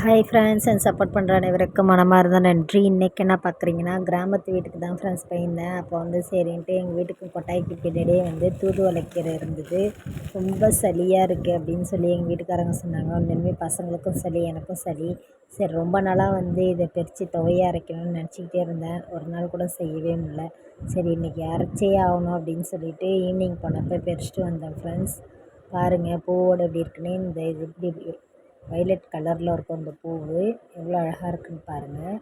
Hi friends என் support பண்ணுற அனைவருக்கும் மனமார்ந்த நன்றி. இன்றைக்கி என்ன பார்க்குறீங்கன்னா கிராமத்து வீட்டுக்கு தான் ஃப்ரெண்ட்ஸ் போயிருந்தேன். அப்போ வந்து சரின்ட்டு எங்கள் வீட்டுக்கு கொட்டாய்க்கு பின்னாடியே வந்து தூதுவளை கீரை இருந்தது. ரொம்ப சளியாக இருக்குது அப்படின்னு சொல்லி எங்கள் வீட்டுக்காரங்க சொன்னாங்க. ஒன்றுமே பசங்களுக்கும் சளி எனக்கும் சளி. சரி ரொம்ப நாளாக வந்து இதை பறித்து துவையாக அரைக்கணும்னு நினச்சிக்கிட்டே இருந்தேன். ஒரு நாள் கூட செய்யவே முடியல. சரி இன்றைக்கி அரைச்சே ஆகணும் அப்படின்னு சொல்லிட்டு ஈவினிங் போனப்போ பறிச்சிட்டு வந்தேன் ஃப்ரெண்ட்ஸ் பாருங்கள் பூவோடு எப்படி இருக்குன்னு இந்த இது இப்படி வைலட் கலரில் இருக்கும் அந்த பூவு. எவ்வளோ அழகாக இருக்குன்னு பாருங்கள்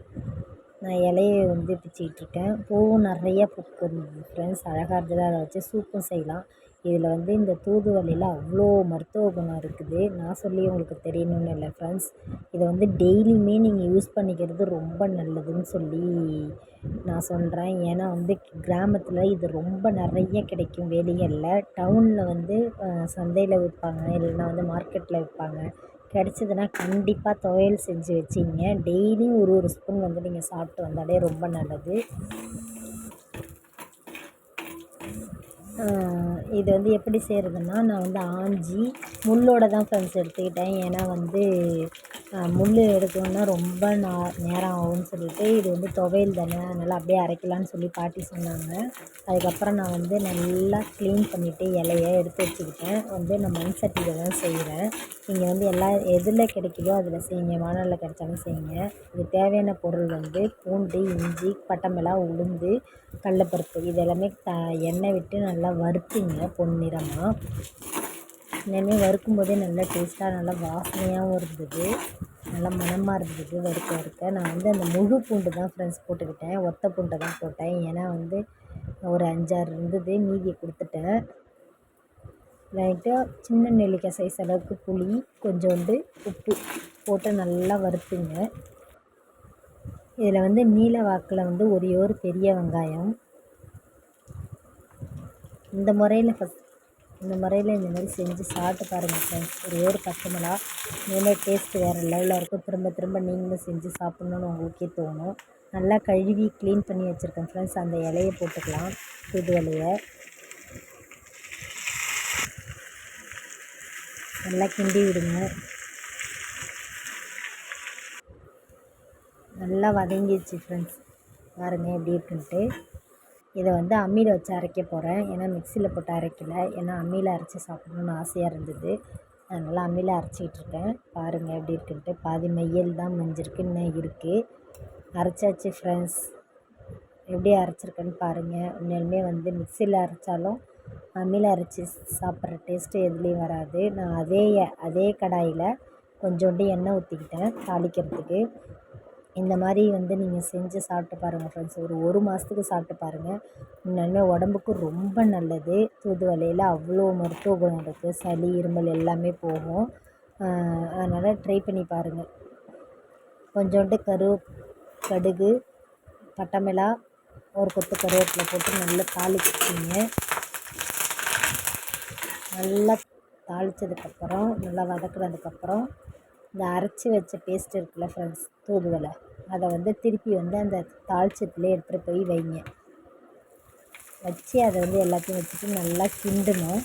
நான் இலைய வந்து பிச்சுக்கிட்டுருக்கேன் பூவும் நிறையா பூக்குது ஃப்ரெண்ட்ஸ் அழகாக இருந்தது. அதை வச்சு சூப்பும் செய்யலாம். இதில் வந்து இந்த தூதுவளையில் அவ்வளோ மருத்துவ குணம் இருக்குது. நான் சொல்லி உங்களுக்கு தெரியணும்னு இல்லை ஃப்ரெண்ட்ஸ் இதை வந்து டெய்லியுமே நீங்கள் யூஸ் பண்ணிக்கிறது ரொம்ப நல்லதுன்னு சொல்லி நான் சொல்கிறேன் ஏன்னா வந்து கிராமத்தில் இது ரொம்ப நிறைய கிடைக்கும். வெளிகளில் டவுனில் வந்து சந்தையில் விற்பாங்க. இல்லைன்னா வந்து மார்க்கெட்டில் விற்பாங்க. கிடச்சிதுன்னா கண்டிப்பாக துவையல் செஞ்சு வச்சிங்க. டெய்லியும் ஒரு ஒரு ஸ்பூன் வந்து நீங்கள் சாப்பிட்டு வந்தாலே ரொம்ப நல்லது. இது வந்து எப்படி செய்கிறதுன்னா நான் வந்து ஆஞ்சி முள்ளோட தான் ஃப்ரெண்ட்ஸ் எடுத்துக்கிட்டேன். ஏன்னா வந்து முள் எடுக்கணுன்னா ரொம்ப நா நேரம் ஆகுன்னு சொல்லிட்டு இது வந்து துவையல் தானே அதனால் அப்படியே அரைக்கலான்னு சொல்லி பாட்டி சொன்னாங்க. அதுக்கப்புறம் நான் வந்து நல்லா க்ளீன் பண்ணிவிட்டு இலைய எடுத்து வச்சுக்கிட்டேன். வந்து நான் மண் சட்டியில் தான் செய்கிறேன் நீங்கள் வந்து எல்லா எதில் கிடைக்குதோ அதில் செய்யுங்க வானலில் கிடைச்சாலும் செய்யுங்க. இதுக்கு தேவையான பொருள் வந்து பூண்டு இஞ்சி பட்டை மிளகா உளுந்து கடலப்பருப்பு இது எல்லாமே த எண்ணெய் விட்டு நல்லா வறுத்துங்க பொன்னிறமாக எல்லாமே வறுக்கும் போதே நல்லா டேஸ்ட்டாக நல்லா வாசனையாகவும் இருந்தது. நல்லா மணமாக இருந்தது வறுக்க வறுக்க. நான் வந்து அந்த முழு பூண்டு தான் ஃப்ரெண்ட்ஸ் போட்டுக்கிட்டேன். ஒத்த பூண்டை தான் போட்டேன். ஏன்னா வந்து ஒரு அஞ்சாறு இருந்தது மீதியை கொடுத்துட்டேன். லைட்டாக சின்ன நெல்லிக்காய் சைஸ் அளவுக்கு புளி கொஞ்சோண்டு உப்பு போட்டு நல்லா வறுத்துங்க. இதில் வந்து நீல வாக்கில் வந்து ஒரே ஒரு பெரிய வெங்காயம். இந்த முறையில் ஃபஸ்ட் இந்த முறையில் இந்த மாதிரி செஞ்சு சாப்பிட்டு பாருங்கள் ஃப்ரெண்ட்ஸ் ஒரே ஒரு கஸ்டமராக மிளகா இனிமேல் டேஸ்ட்டு வேறு லெவலில் இருக்கும். திரும்ப திரும்ப நீங்களும் செஞ்சு சாப்பிட்ணுன்னு உங்களுக்கே தோணும். நல்லா கழுவி க்ளீன் பண்ணி வச்சுருக்கேன் ஃப்ரெண்ட்ஸ் அந்த இலையை போட்டுக்கலாம். தூது இலையை. நல்லா கிண்டி விடுங்க. நல்லா வதங்கிடுச்சு ஃப்ரெண்ட்ஸ் பாருங்கள் எப்படி இருக்குன்ட்டு. இதை வந்து அம்மியில் வச்சு அரைக்க போகிறேன் ஏன்னா மிக்ஸியில் போட்டு அரைக்கல. ஏன்னா அம்மியில் அரைச்சி சாப்பிட்ணுன்னு ஆசையாக இருந்தது. அதனால் அம்மியில் அரைச்சிக்கிட்ருக்கேன் பாருங்கள் எப்படி இருக்குன்ட்டு. பாதி மையல் தான் மிஞ்சிருக்கு இன்னும் இருக்குது அரைச்சாச்சு ஃப்ரெண்ட்ஸ் எப்படி அரைச்சிருக்கேன்னு பாருங்கள் உண்மையிலுமே வந்து மிக்சியில் அரைச்சாலும் அம்மியில் அரைச்சி சாப்பிட்ற டேஸ்ட்டு எதுலேயும் வராது. நான் அதே அதே கடாயில் கொஞ்சோண்டு எண்ணெய் ஊற்றிக்கிட்டேன் தாளிக்கிறதுக்கு. இந்த மாதிரி வந்து நீங்கள் செஞ்சு சாப்பிட்டு பாருங்கள் ஃப்ரெண்ட்ஸ் ஒரு ஒரு மாதத்துக்கு சாப்பிட்டு பாருங்கள் உண்மையாலுமே உடம்புக்கு ரொம்ப நல்லது. தூதுவளையில் அவ்வளோ மருத்துவ குணம் இருக்குது சளி இருமல் எல்லாமே போகும். அதனால் ட்ரை பண்ணி பாருங்கள் கொஞ்சோண்டு கரு கடுகு பட்டமிளா ஒரு கொத்து கருவேப்பிலை போட்டு நல்லா தாளிச்சிங்க நல்லா தாளித்ததுக்கப்புறம் நல்லா வதக்குனதுக்கப்புறம் இந்த அரைச்சி வச்ச பேஸ்ட் இருக்குல்ல ஃப்ரெண்ட்ஸ் தூதுவளை. அதை வந்து திருப்பி வந்து அந்த தாளிச்சத்துலேயே எடுத்துகிட்டு போய் வைங்க. வச்சு அதை வந்து எல்லாத்தையும் வச்சுட்டு நல்லா கிண்டணும்.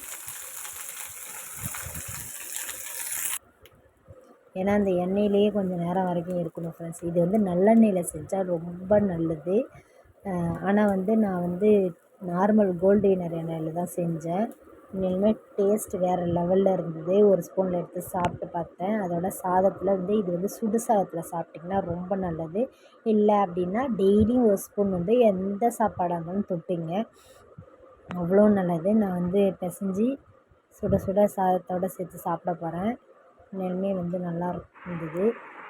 ஏன்னா அந்த எண்ணெயிலேயே கொஞ்சம் நேரம் வரைக்கும் இருக்கணும் ஃப்ரெண்ட்ஸ் இது வந்து நல்லெண்ணெயில் செஞ்சால் ரொம்ப நல்லது. ஆனால் வந்து நான் வந்து நார்மல் கோல்டு வினர் எண்ணெயில் தான் செஞ்சேன். உண்மையிலுமே டேஸ்ட் வேறு லெவலில் இருந்தது. ஒரு ஸ்பூனில் எடுத்து சாப்பிட்டு பார்த்தேன். அதோட சாதத்தில் வந்து இது வந்து சுடு சாதத்தில் சாப்பிட்டிங்கன்னா ரொம்ப நல்லது. இல்லை அப்படின்னா டெய்லியும் ஒரு ஸ்பூன் வந்து எந்த சாப்பாடாக இருந்தாலும் தொட்டுங்க. அவ்வளோ நல்லது. நான் வந்து பிசைஞ்சு சுட சுட சாதத்தோடு சேர்த்து சாப்பிட போகிறேன் உண்மையிலுமே வந்து நல்லா இருந்தது.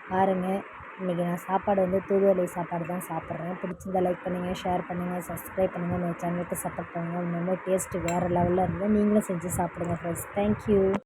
பாருங்கள் இன்றைக்கி நான் சாப்பாடு வந்து தூதுவளை சாப்பாடு தான் சாப்பிட்றேன். பிடிச்சிருந்தா லைக் பண்ணுங்கள் ஷேர் பண்ணுங்கள் சப்ஸ்கிரைப் பண்ணுங்கள் நம்ம சேனலுக்கு சப்போர்ட் பண்ணுங்கள் இன்னுமே டேஸ்ட்டு வேறு லெவலில் இருந்தால் நீங்களும் செஞ்சு சாப்பிடுங்க ஃப்ரெண்ட்ஸ் தேங்க்யூ